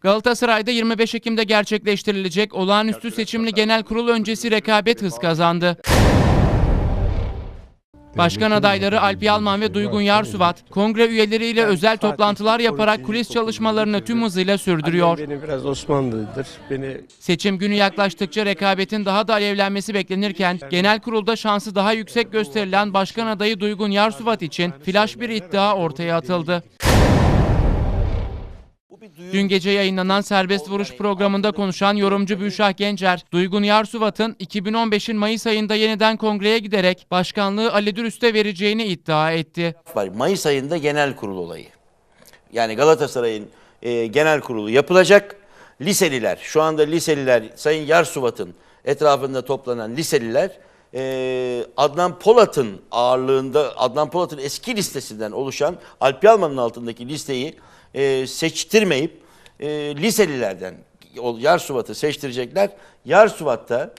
Galatasaray'da 25 Ekim'de gerçekleştirilecek olağanüstü seçimli genel kurul öncesi rekabet hız kazandı. Başkan adayları Alp Yalman ve Duygun Yarsuvat, kongre üyeleriyle özel toplantılar yaparak kulis çalışmalarını tüm hızıyla sürdürüyor. Annem Beni biraz Osmanlı'dır. Beni Seçim günü yaklaştıkça rekabetin daha da alevlenmesi beklenirken genel kurulda şansı daha yüksek gösterilen başkan adayı Duygun Yarsuvat için flash bir iddia ortaya atıldı. Dün gece yayınlanan Serbest Vuruş programında konuşan yorumcu Büşah Gencer, Duygun Yarsuvat'ın 2015'in Mayıs ayında yeniden kongreye giderek başkanlığı Ali Dürüst'e vereceğini iddia etti. Mayıs ayında genel kurul olayı. Yani Galatasaray'ın e, genel kurulu yapılacak. Liseliler, şu anda liseliler, Sayın Yarsuvat'ın etrafında toplanan liseliler e, Adnan Polat'ın ağırlığında, Adnan Polat'ın eski listesinden oluşan Alp Yalman'ın altındaki listeyi e, seçtirmeyip e, liselilerden Yarsuvat'ı seçtirecekler. Yarsuvat da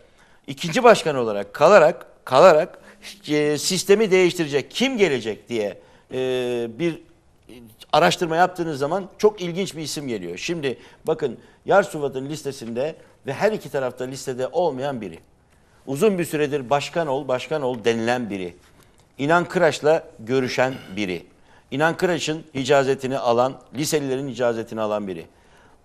ikinci başkan olarak kalarak kalarak e, sistemi değiştirecek kim gelecek diye e, bir araştırma yaptığınız zaman çok ilginç bir isim geliyor. Şimdi bakın Yarsuvat'ın listesinde ve her iki tarafta listede olmayan biri. Uzun bir süredir başkan ol, başkan ol denilen biri. İnan Kıraç'la görüşen biri. İnan Kıraç'ın icazetini alan, liselilerin icazetini alan biri.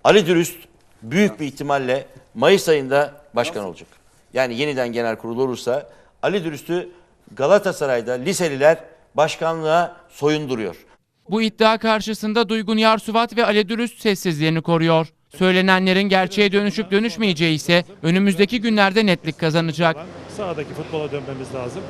Ali Dürüst büyük bir ihtimalle Mayıs ayında başkan olacak. Yani yeniden genel kurul olursa Ali Dürüst'ü Galatasaray'da liseliler başkanlığa soyunduruyor. Bu iddia karşısında Duygun Yarsuvat ve Ali Dürüst sessizliğini koruyor. Söylenenlerin gerçeğe dönüşüp dönüşmeyeceği ise önümüzdeki günlerde netlik kazanacak. Sahadaki futbola dönmemiz lazım.